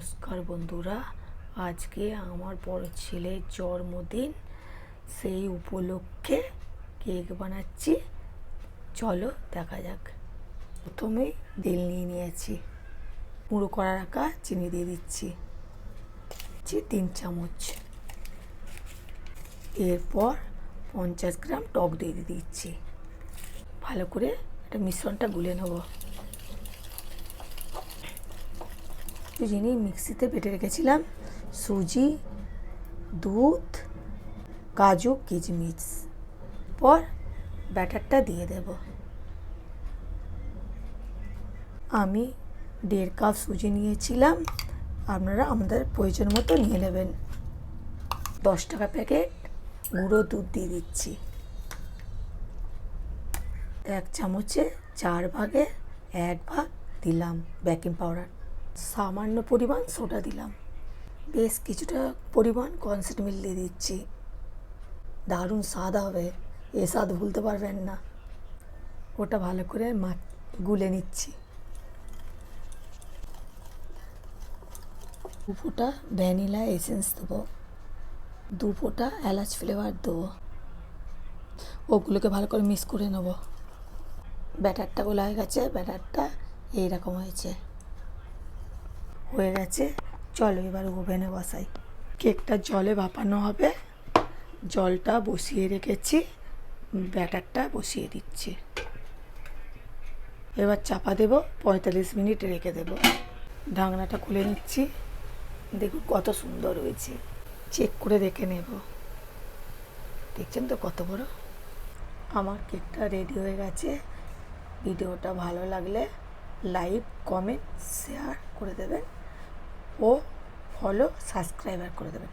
নমস্কার বন্ধুরা। আজকে আমার বড় ছেলের জন্মদিন। সেই উপলক্ষে কেক বানাচ্ছি। চলো দেখা যাক। প্রথমে তেল নিয়ে নিয়েছি। মুড়ো করা রাখা চিনি দিয়ে দিচ্ছি তিন চামচ। এরপর পঞ্চাশ গ্রাম টক দই দিয়ে দিচ্ছি। ভালো করে একটা মিশ্রণটা গুলে নেব। একটু জিনিস মিক্সিতে বেটে রেখেছিলাম। সুজি, দুধ, কাজু কিচমিচ পর ব্যাটারটা দিয়ে দেব। আমি দেড় কাপ সুজি নিয়েছিলাম। আপনারা আমাদের প্রয়োজন মতো নিয়ে নেবেন। দশ টাকা প্যাকেট গুঁড়ো দুধ দিয়ে দিচ্ছি। এক চামচে চার ভাগে এক ভাগ দিলাম বেকিং পাউডার। সামান্য পরিমাণ সোডা দিলাম। বেশ কিছুটা পরিমাণ কনসেন্ট মিল দিয়ে দিচ্ছি। দারুণ স্বাদ হবে, এ স্বাদ ভুলতে পারবেন না। ওটা ভালো করে মা গুলে নিচ্ছি। দু ফোঁটা ভ্যানিলা এসেন্স দেবো। দু ফোঁটা এলাচ ফ্লেভার দেবো। ওগুলোকে ভালো করে মিক্স করে নেব। ব্যাটারটা গোলা হয়ে গেছে, ব্যাটারটা এইরকম হয়েছে। হয়ে গেছে। চলো এবার ওভেনে বসাই। কেকটা জলে ভাপানো হবে। জলটা বসিয়ে রেখেছি। ব্যাটারটা বসিয়ে দিচ্ছি। এবার চাপা দেব, পঁয়তাল্লিশ মিনিট রেখে দেব। ঢাকনাটা খুলে নিচ্ছি। দেখুন কত সুন্দর হয়েছে। চেক করে দেখে নেব। দেখছেন তো কত বড়? আমার কেকটা রেডি হয়ে গেছে। ভিডিওটা ভালো লাগলে লাইক কমেন্ট শেয়ার করে দেবেন ও ফলো সাবস্ক্রাইবার করে দেবেন।